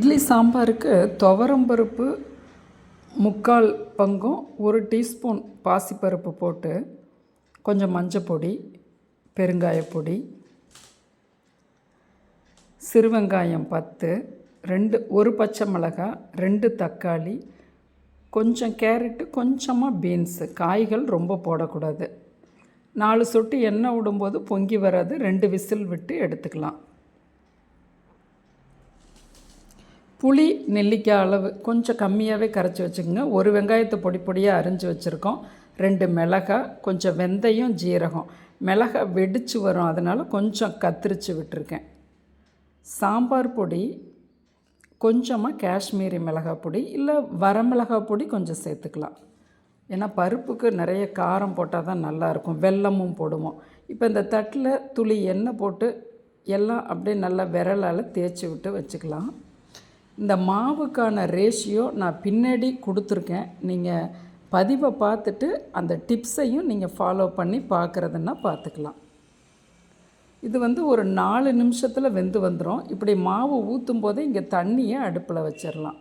இட்லி சாம்பாருக்கு துவரம்பருப்பு முக்கால் பங்கும் ஒரு டீஸ்பூன் பாசிப்பருப்பு போட்டு கொஞ்சம் மஞ்சப்பொடி பெருங்காயப்பொடி சிறுவெங்காயம் பத்து ரெண்டு ஒரு பச்சை மிளகாய் ரெண்டு தக்காளி கொஞ்சம் கேரட்டு கொஞ்சமாக பீன்ஸு. காய்கள் ரொம்ப போடக்கூடாது. நாலு சொட்டு எண்ணெய் விடும்போது பொங்கி வராது. ரெண்டு விசில் விட்டு எடுத்துக்கலாம். புளி நெல்லிக்காய் அளவு கொஞ்சம் கம்மியாகவே கரைச்சி வச்சுக்கோங்க. ஒரு வெங்காயத்தை பொடி பொடியாக அரிஞ்சு வச்சுருக்கோம். ரெண்டு மிளகாய் கொஞ்சம் வெந்தயம் ஜீரகம். மிளகாய் வெடிச்சு வரும். அதனால் கொஞ்சம் கத்திரிச்சு விட்டுருக்கேன். சாம்பார் பொடி கொஞ்சமாக காஷ்மீரி மிளகாய் பொடி இல்லை வரமிளகாய் பொடி கொஞ்சம் சேர்த்துக்கலாம். ஏன்னா பருப்புக்கு நிறைய காரம் போட்டால் தான் நல்லாயிருக்கும் வெல்லமும் போடுவோம். இப்போ இந்த தட்டில் துளி எண்ணெய் போட்டு எல்லாம் அப்படியே நல்லா விரலால் தேய்ச்சி விட்டு வச்சுக்கலாம். இந்த மாவுக்கான ரேஷியோ நான் பின்னாடி கொடுத்துருக்கேன். நீங்கள் பதிவை பார்த்துட்டு அந்த டிப்ஸையும் நீங்கள் ஃபாலோ பண்ணி பார்க்குறதுன்னா பார்த்துக்கலாம். இது வந்து ஒரு நாலு நிமிஷத்தில் வெந்து வந்துடும் இப்படி மாவு ஊற்றும் போதே இங்கே தண்ணியை அடுப்பில் வச்சிடலாம்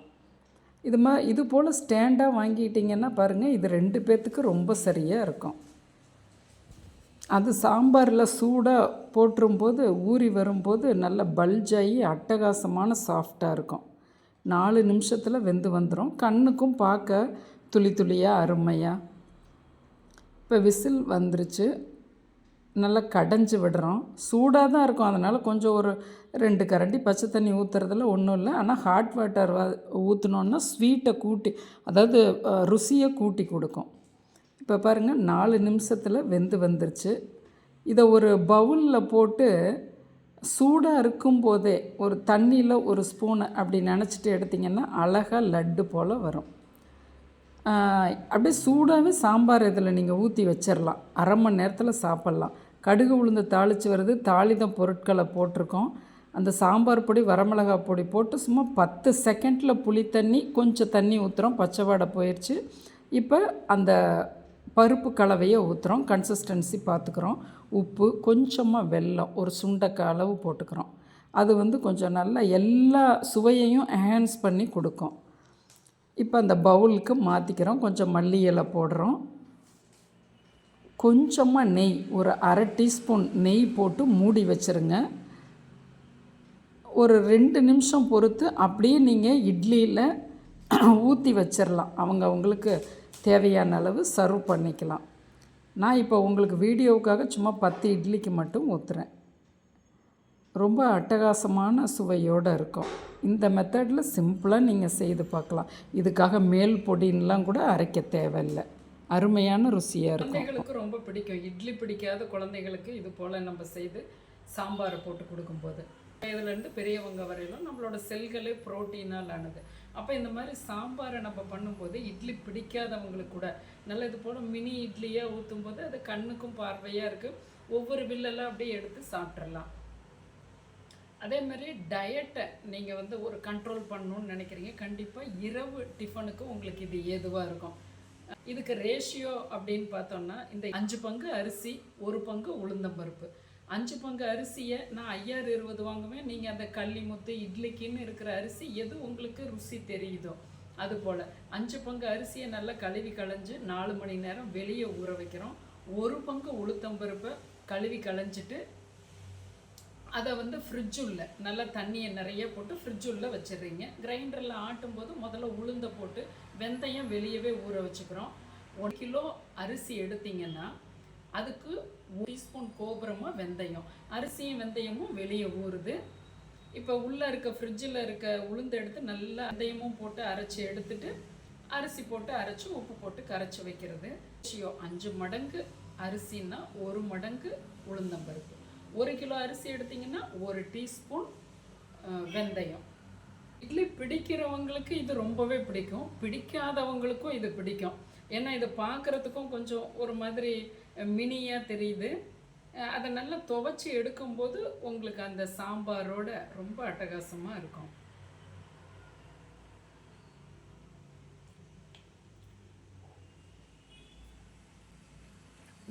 இது மா இது போல் ஸ்டாண்டாக வாங்கிட்டிங்கன்னா பாருங்கள் இது ரெண்டு பேர்த்துக்கு ரொம்ப சரியாக இருக்கும். அது சாம்பாரில் சூடாக போட்டுரும்போது ஊறி வரும்போது நல்ல பல்ஜாகி அட்டகாசமான சாஃப்டாக இருக்கும். நாலு நிமிஷத்தில் வெந்து வந்துடும் கண்ணுக்கும் பார்க்க துளி துளியாக அருமையாக இப்போ விசில் வந்துருச்சு. நல்லா கடைஞ்சி விடுறோம். சூடாக தான் இருக்கும். அதனால் கொஞ்சம் ஒரு ரெண்டு கரண்டி பச்சை தண்ணி ஊற்றுறதுல ஒன்றும் இல்லை. ஆனால் ஹாட் வாட்டர் வ ஊற்றினோன்னா ஸ்வீட்டை கூட்டி அதாவது ருசியை கூட்டி கொடுக்கும். இப்போ பாருங்கள் நாலு நிமிஷத்தில் வெந்து வந்துருச்சு. இதை ஒரு பவுலில் போட்டு சூடாக இருக்கும்போதே ஒரு தண்ணியில் ஒரு ஸ்பூனை அப்படி நினச்சிட்டு எடுத்திங்கன்னா அழகாக லட்டு போல் வரும். அப்படியே சூடாகவே சாம்பார் இதில் நீங்கள் ஊற்றி வச்சிடலாம் அரை மணி நேரத்தில் சாப்பிட்லாம். கடுகு உளுந்து தாளித்து வருது தாளிதம் பொருட்களை போட்டிருக்கோம். அந்த சாம்பார் பொடி வரமிளகாய் பொடி போட்டு சும்மா பத்து செகண்டில் புளி தண்ணி கொஞ்சம் தண்ணி ஊற்றுறோம் பச்சைவாடை போயிடுச்சு இப்போ அந்த பருப்பு கலவையை ஊற்றுறோம் கன்சிஸ்டன்சி பார்த்துக்குறோம். உப்பு கொஞ்சமாக வெல்லம் ஒரு சுண்டைக்காய் அளவு போட்டுக்கிறோம். அது வந்து கொஞ்சம் நல்லா எல்லா சுவையையும் என்ஹான்ஸ் பண்ணி கொடுக்கும். இப்போ அந்த பவுலுக்கு மாற்றிக்கிறோம் கொஞ்சம் மல்லி இலை போடுறோம். கொஞ்சமாக நெய் ஒரு அரை டீஸ்பூன் நெய் போட்டு மூடி வச்சுருங்க. ஒரு ரெண்டு நிமிஷம் பொறுத்து அப்படியே நீங்கள் இட்லியில் ஊற்றி வச்சிடலாம் அவங்க அவங்களுக்கு தேவையான அளவு சர்வ் பண்ணிக்கலாம். நான் இப்போ உங்களுக்கு வீடியோவுக்காக சும்மா பத்து இட்லிக்கு மட்டும் ஊற்றுறேன் ரொம்ப அட்டகாசமான சுவையோடு இருக்கும். இந்த மெத்தடில் சிம்பிளாக நீங்கள் செய்து பார்க்கலாம். இதுக்காக மேல் பொடின்லாம் கூட அரைக்க தேவையில்லை. அருமையான ருசியாக இருக்கும். குழந்தைகளுக்கு ரொம்ப பிடிக்கும். இட்லி பிடிக்காத குழந்தைகளுக்கு இது போல் நம்ம செய்து சாம்பாரை போட்டு கொடுக்கும்போது. இதுலேருந்து பெரியவங்க வரையிலும் நம்மளோட செல்களே புரோட்டீனால் ஆனது அப்போ இந்த மாதிரி சாம்பாரை நம்ம பண்ணும்போது இட்லி பிடிக்காதவங்களுக்கு கூட நல்ல இது போல் மினி இட்லியாக ஊற்றும் போது அது கண்ணுக்கும் பார்வையாக இருக்குது ஒவ்வொரு வில்லெல்லாம் அப்படியே எடுத்து சாப்பிட்றலாம் அதே மாதிரி டயட்டை நீங்கள் வந்து ஒரு கண்ட்ரோல் பண்ணணும்னு நினைக்கிறீங்க. கண்டிப்பாக இரவு டிஃபனுக்கு உங்களுக்கு இது ஏதுவாக இருக்கும். இதுக்கு ரேஷியோ அப்படின்னு பார்த்தோம்னா இந்த அஞ்சு பங்கு அரிசி ஒரு பங்கு உளுந்தம்பருப்பு. அஞ்சு பங்கு அரிசியை நான் ஐயாறு இருபது வாங்குவேன். நீங்கள் அந்த கள்ளிமுத்து இட்லிக்குன்னு இருக்கிற அரிசி எது உங்களுக்கு ருசி தெரியுதோ அது போல். அஞ்சு பங்கு அரிசியை நல்லா கழுவி களைஞ்சு நாலு மணி நேரம் வெளியே ஊற வைக்கிறோம். ஒரு பங்கு உளுத்தம்பருப்பை கழுவி களைஞ்சிட்டு அதை வந்து ஃப்ரிட்ஜுள்ள நல்லா தண்ணியை நிறைய போட்டு ஃப்ரிட்ஜுள்ளே வச்சிடுறீங்க. கிரைண்டரில் ஆட்டும் போது முதல்ல உளுந்த போட்டு வெந்தயம் வெளியவே ஊற வச்சுக்கிறோம். ஒரு கிலோ அரிசி எடுத்திங்கன்னா அதுக்கு ஒரு டீஸ்பூன் கோபுரமாக வெந்தயம். அரிசியும் வெந்தயமும் வெளியே ஊறுது. இப்போ உள்ளே இருக்க ஃப்ரிட்ஜில் இருக்க உளுந்து எடுத்து நல்லா வெந்தயமும் போட்டு அரைச்சி எடுத்துட்டு அரிசி போட்டு அரைச்சி உப்பு போட்டு கரைச்சி வைக்கிறது. ரேஷியோ அஞ்சு மடங்கு அரிசின்னா ஒரு மடங்கு உளுந்தம்பருப்பு. ஒரு கிலோ அரிசி எடுத்தீங்கன்னா ஒரு டீஸ்பூன் வெந்தயம். இட்லி பிடிக்கிறவங்களுக்கு இது ரொம்பவே பிடிக்கும். பிடிக்காதவங்களுக்கும் இது பிடிக்கும். ஏன்னா இதை பார்க்குறதுக்கும் கொஞ்சம் ஒரு மாதிரி மினியாக தெரியுது. அதை நல்லா துவைச்சி எடுக்கும்போது உங்களுக்கு அந்த சாம்பாரோட ரொம்ப அட்டகாசமாக இருக்கும்.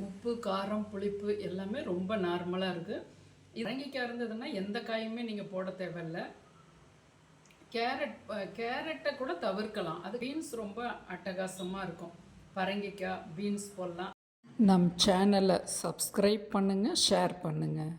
உப்பு காரம் புளிப்பு எல்லாமே ரொம்ப நார்மலாக இருக்குது இறங்கிக்காய் இருந்ததுன்னா எந்த காயுமே நீங்கள் போட தேவையில்ல. கேரட் கேரட்டை கூட தவிர்க்கலாம். அது பீன்ஸ் ரொம்ப அட்டகாசமாக இருக்கும். பரங்கிக்காய் பீன்ஸ் போடலாம். நம் சேனலை சப்ஸ்கிரைப் பண்ணுங்கள் ஷேர் பண்ணுங்கள்